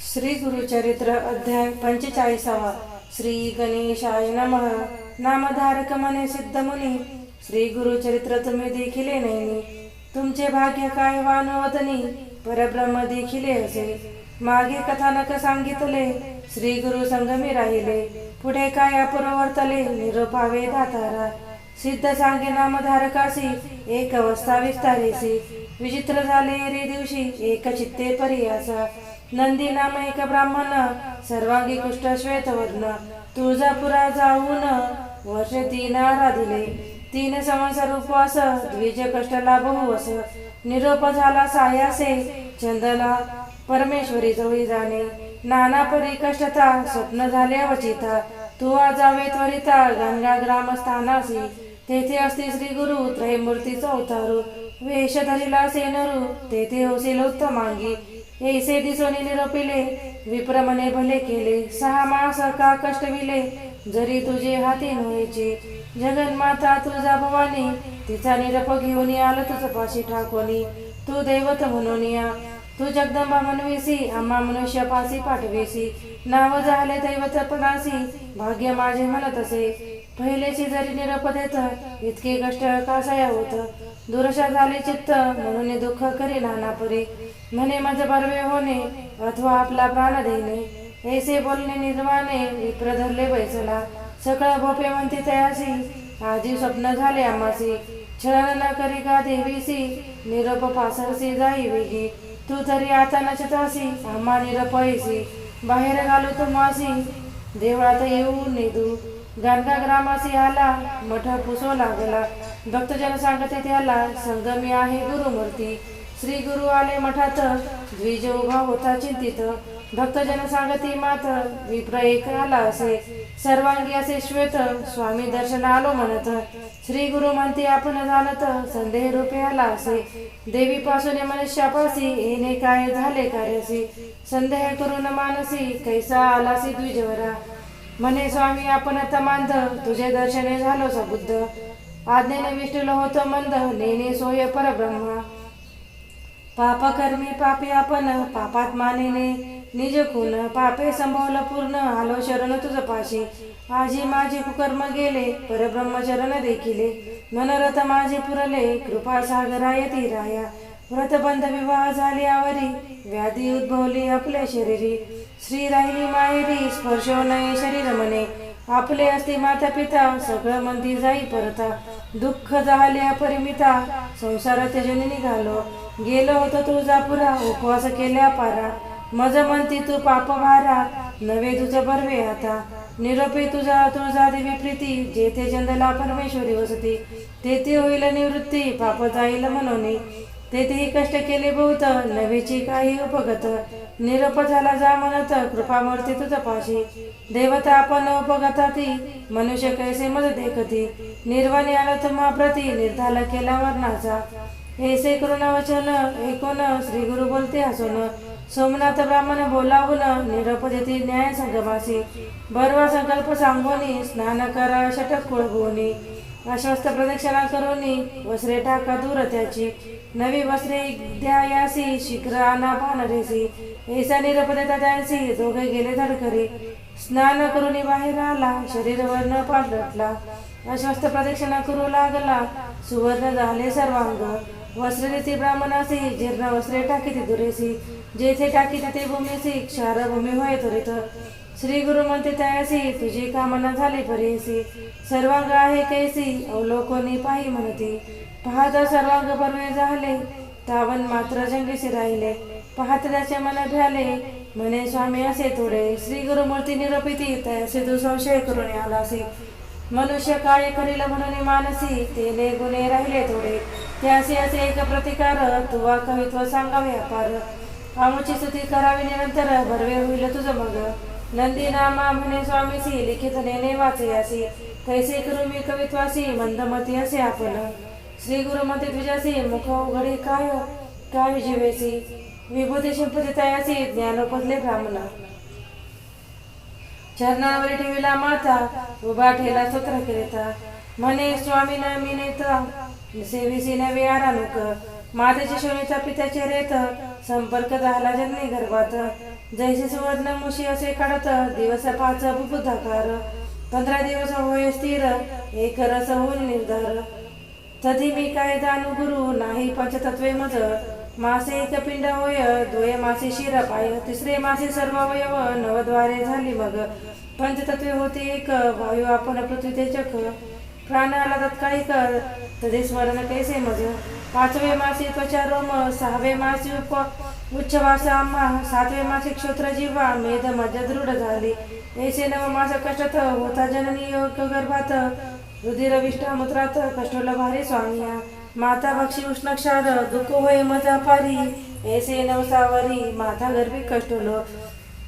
श्री गुरुचरित्र अध्याय पंचेचाळीसावा. श्री गणेशाय नमः. नामधारक मने सिद्ध मुनी. श्री गुरुचरित्र तुम्ही देखिले नाही तुमचे भाग्य काय वानवदनी परब्रह्म देखिले असे. मागे कथानक सांगितले. श्री गुरु संगमी राहिले. पुढे काय अपुरवर्तले? निरोपावे दातारा सिद्ध सांगे नामधारकासी. एक अवस्था विस्तारेसी. विचित्र झाले रे दिवशी एक चित्ते परियासा नंदी नाम एक ब्राह्मण सर्वांगी कुष्ठ श्वेत वर्ण तुळजापुरा जाऊन वर्ष तीन आराधिले. तीन संवत्सर उपवास द्विज कष्टला बहुवस निरोप झाला सायासे चंदला परमेश्वरी जवळी जाणे. नाना परी कष्टता स्वप्न झाले अवचिता. तू जावे त्वरिता गंगा ग्रामस्थानासी. तेथे असते श्री गुरु त्रयमूर्तीचा उतारू वेशधरिला सेनरू तेथे होशील उत्तमांगी ऐसे दिसोनी निरोपिले विप्रमने भले केले. सहा मास का कष्टविले जरी तुझे हाती नव्हेचे जगन्माता तुझा भवानी तिचा निरप घेऊन आलं तुझ पाशी ठाकोनी. तू दैवत म्हणून या. तू जगदंबा म्हणविसी आम्हा मनुष्य पासी पाठविसी. नाव झाले दैवत पदासी भाग्य माझे म्हणत असे. पहिलेची जरी निरप देत इतके कष्ट कासाया होत? दुरशा झाले चित्त म्हणून दुःख करी लहानापुरी म्हणे माझे परवे होणे अथवा आपला प्राण देणे. ऐसे बोलणे निर्माणे विप्र धरले बैसला. सगळं भोपे म्हणते तयाशी आजी स्वप्न झाले आम्हासी. छळन न करी का देवीसी निरोप पासरसी जाई वेगी. तू तरी आता नचतासी आम्हा निरप ऐसी. बाहेर घालू तू मासी देवळात येऊन निधू गाणगा ग्रामासी आला मठ पुसो लागला. भक्तजन सांगते त्याला संगमी आहे गुरुमूर्ती. श्री गुरु आले मठात द्विज उभा होता चिंतित. भक्तजन सांगती मात विप्र एक आला असे. सर्वांगी असे श्वेत स्वामी दर्शन आलो म्हणत. श्री गुरु म्हणते आपण झालत संदेह रूपे आला असे. देवी पासून मनुष्यापासी येणे काय झाले कार्यसी संदेह करून मानसी कैसा आलासी द्विजवरा. म्हणे स्वामी आपण आता मांद तुझे दर्शने झालो सबुद्ध आज्ञेने विष्णुला होतो मंद नेने सोय परब्रह्मा। पापकर्मी पापी आपण पापात मानेने निज खून पापे संभवलं पूर्ण आलो शरण तुझ पाशी। आजी माझे कुकर्म गेले परब्रह्म चरण देखिले। मनरथ माझे पुरले कृपा सागराय ती राया। व्रतबंध विवाह झाले आवरी व्याधी उद्भवली आपल्या शरीरी। श्री राहिली माहेरी स्पर्श नये शरीर मने। आपले असते माता पिता सगळं मंदी जाई परता. दुःख झाले अपरिमिता संसारात जननी झालो गेलो होतो तुळजापुरा उपवास केल्या पारा. मज म्हणती तू पाप भारा नवे तुझ बरवे आता. निरोपे तुझा तुझा देवी प्रीती जेथे चंदला परमेश्वरी वसती. तेथे होईल निवृत्ती पाप जाईल म्हणून. तेथेही कष्ट केले बहुत. नवेची काही उपगत निरोप झाला जा म्हणत कृपामूर्ती तू तपाशी. देवता आपण उपगता ती मनुष्य कैसे मज देखती. निर्वाणी आला तुम्हा प्रती निर्धार केला वर्णाचा ऐसे करुण वचन ऐकून श्री गुरु बोलते हसून. सोमनाथ ब्राह्मण बोलावून निरोप देती न्याय संगमासी. बरवा संकल्प सांगोनी स्नान करा षटक कुळगोनी अश्वस्त प्रदक्षिणा करोनी वस्त्रे टाका दूर त्याची. नवी वस्त्रे द्यायासी शिखर शीघ्र आणा ऐसा निरपदता त्यांसी दोघे गेले धडकरी. स्नान करून बाहेर आला शरीरवर न पालटला अश्वस्थ प्रदक्षिणा करू लागला सुवर्ण झाले सर्वांग. वस्त्र देते ब्राह्मणासी जीर्ण वस्त्रे टाकी दुरेसी जेथे टाकी ते भूमीसी क्षार भूमी होय त्वरित श्री गुरु म्हणते तयासी तुझी कामना झाली परेसी सर्वांग आहे कैसी अवलोकनी पाही म्हणती. पाहता सर्वांग बरवे झाले तावन मात्र जंगीशी राहिले. पाहत त्याचे मन भ्याले म्हणे स्वामी असे थोडे. श्री गुरुमूर्ती निरपिती असे तू संशय करून आलासी मनुष्य काळे करील म्हणून मानसी तेने गुन्हे राहिले थोडे. त्यासे असे एक प्रतिकार तुवा कवित्व सांगावे अपार आमुची स्तुती करावी निरंतर भरवे होईल तुझं मग. नंदी नामा म्हणे स्वामीसी लिखित नेने वाचे असे कैसे करू मी कवित्वासी मंदमती असे आपण. श्री गुरुमती तुझ्यासी मुख उघडी काय हो? काय जीवेसी विभूती शिंपती तयासी ज्ञानोपदले ब्राह्मणा चरणावर ठेविला माता उभा ठेला सूत्र केलेता म्हणे स्वामी मी नेता सेविसी नवे आरानुक. मातेच्या शोणीचा पित्याचे रेत संपर्क झाला जननी गर्भात. जैसे सुवर्ण मुशी असे काढत दिवस पाच बुबुधाकार पंधरा दिवस होय स्थिर एक रस होऊन निर्धार. तधी मी काय जाणू गुरु नाही पंचतत्वे मज मासे एक पिंड होय द्वय मासे शिर पाय तिसरे मासे सर्व वयव नवद्वारे झाली मग. पंचतत्वे होते एक वायू आपण पृथ्वी ते चक प्राण आला तत्काळी कर तदे स्मरण कैसे मज पाचवे मासे त्वचा रोम सहावे मासे उप उच्छवास आम्हा सातवे मासे क्षोत्र जीवा मेध मज दृढ झाली. ऐसे नव मास कष्टत होता जननी योग गर्भात. रुधिर विष्ठा मूत्रात भारी स्वामिया माता बक्षी उष्णक्षार दुःख होय मजा पारी। ऐसे नवसावरी माता गर्भी कष्टोलो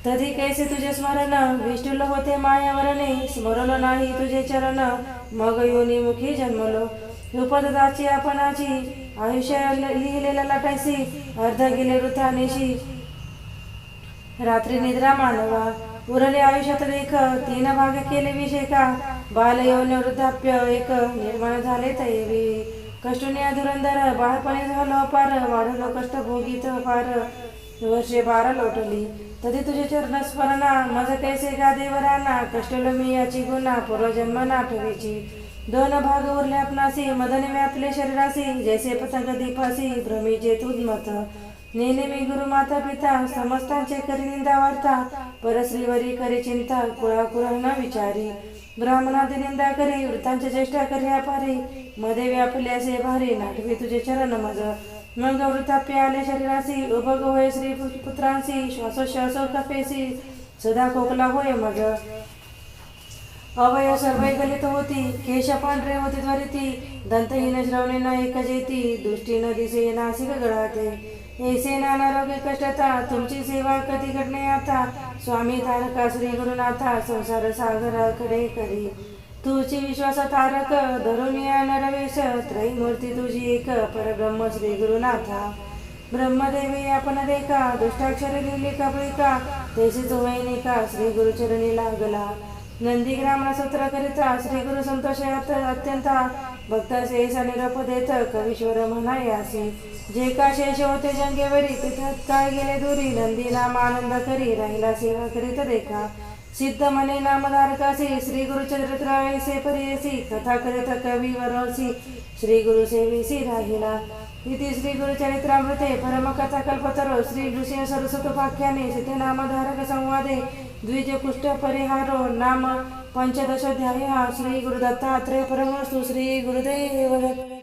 तधी कैसे तुझे स्मरण? विष्टुल होते मायावरणे स्मरलो नाही तुझे चरण। मग योनी मुखी जन्मलो। उपददाची आपणाची। आयुष्य लिहिलेला लाटायसी। अर्ध गेले वृथानेशी रात्री निद्रा मानवा। उरले आयुष्यात लेख। तीन भाग केले विषय का? यौन वृद्धाप्य एक निर्माण झाले तैवी कष्टनिया धुरंधर बाळपणे झालो अपार वाढलो कष्ट भोगीत फार वर्षे बारा लोटली. तरी तुझे चरण स्मरणा मज कैसे गा देवराना कष्टलो मी याची गुन्हा पूर्वजन्म नाठवीची. दोन भाग उरले आपणासी मदन व्यापले शरीरासी जैसे पतंग दीपासी भ्रमीचे तुझमत नेने मी गुरु माता पिता समस्तांचे करी निंदा वार्ता परश्रीवरी करी चिंता कुळा कुळा न विचारी. ब्राह्मणादी निंदा करी वृत्तांचे ज्येष्ठा करी अपारी मध्ये व्यापले असे भारी नाटवी तुझे चरण मज. मग वृताप्य आले शरीरासी उभग होय श्री पुत्रांसी श्वासोश्वासो कपेसी. सदा खोकला होय मग अभय सर्वै गलित होती केश पांढरे होते त्वरिती दंतहीन श्रवणे न एक जेती दृष्टी न दिसे नासिक गळाते. ऐसे नानारोग्य कष्टता तुमची सेवा कधी घडणे आता? स्वामी तारका श्री गुरुनाथा संसार सागराकडे करी. तुझी विश्वास तारक धरून या नरवेश त्रैमूर्ती तुझी एक परब्रह्म श्री गुरुनाथा. ब्रह्मदेवी आपण देखा दुष्टाक्षरी लिहिली वही ने का श्री गुरुचरणी लागला. नंदीग्रामला सत्र करिता श्री गुरु संतोष अत्यंत भक्ताचे निरोप देत कवीश्वर म्हणा असे जे का शेष होते जंगेवरी तिथं काय गेले दुरी? नंदी नाम आनंद करी राहिला सेवा करीत देखा. सिद्ध मने नामधारकासी श्री गुरुचरित्र ऐसे परियसी कथा करीत कवी वरोसी श्री गुरु सेवेसी राहिला. इति श्री गुरु चरित्रामृते परम कथा कल्पतरो श्री नृसिंह सरस्वतोपाख्याने सिद्ध नामधारक संवादे द्विज परिहारो नाम पंचदशोध्याय श्री गुरुदत्तात्रय